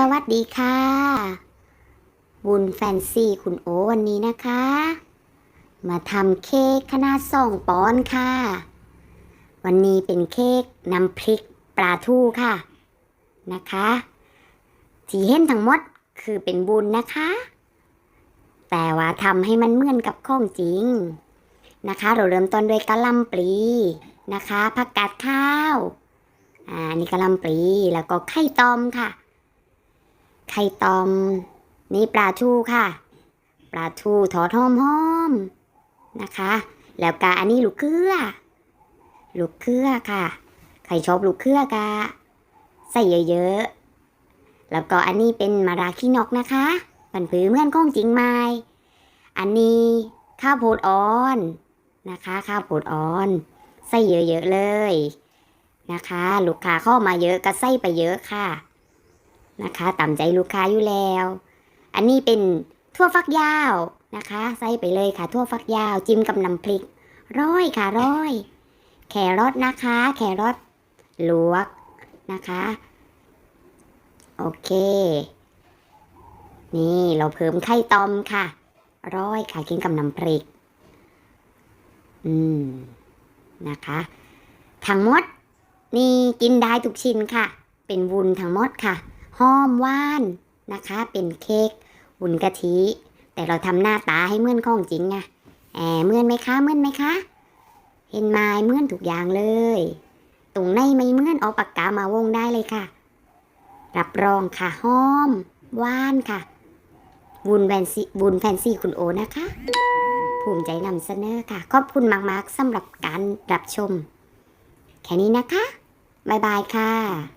สวัสดีค่ะบุญแฟนซีคุณโอวันนี้นะคะ มาทำเค้กขนาดสองปอนค่ะ วันนี้เป็นเค้กน้ำพริกปลาทูค่ะนะคะที่เห็นทั้งหมดคือเป็นบุญนะคะ แต่ว่าทำให้มันเหมือนกับของจริงนะคะ เราเริ่มต้นด้วยกะหล่ำปลีนะคะผักกาดข้าวอ่านี่กะหล่ำปลีแล้วก็ไข่ตอมค่ะ ข่ตอม นี่ปลาทูค่ะ ปลาทูทอดหอมๆนะคะ แล้วก็อันนี้ลูกเขือ ลูกเขือค่ะ ใครชอบลูกเขือกะใส่เยอะๆ แล้วก็อันนี้เป็นมาราคินอกนะคะผันผือเมื่อนของจริงไหมอันนี้ข้าวโพดอ่อนนะคะ ข้าวโพดอ่อนใส่เยอะๆเลยนะคะ ลูกค้าเข้ามาเยอะก็ใส่ไปเยอะค่ะ นะคะ ตามใจลูกค้าอยู่แล้ว อันนี้เป็นทั่วฟักยาวนะคะ ใส่ไปเลยค่ะทั่วฟักยาว จิ้มกับน้ำพริก ร้อยค่ะร้อย แครอทนะคะ แครอทลวกนะคะ โอเค นี่เราเพิ่มไข่ตอมค่ะ ร้อยค่ะกินกับน้ำพริก อืม นะคะทั้งหมด นี่กินได้ทุกชิ้นค่ะ เป็นวุ้นทั้งหมดค่ะ ห้อมว่านนะคะ เป็นเค้กวุ้นกะทิ แต่เราทำหน้าตาให้เมื่อนของจริงไงแอบเมื่อนไหมคะเมื่อนไหมคะ เห็นไหมเมื่อนทุกอย่างเลย ตรงในไม่เมื่อนเอาปากกามาวงได้เลยค่ะ รับรองค่ะห้อมว่านค่ะวุ้นแฟนซีวุ้นแฟนซีคุณโอนะคะ ภูมิใจนำเสนอค่ะ ขอบคุณมาก ๆสำหรับการรับชม แค่นี้นะคะ บ๊ายบายค่ะ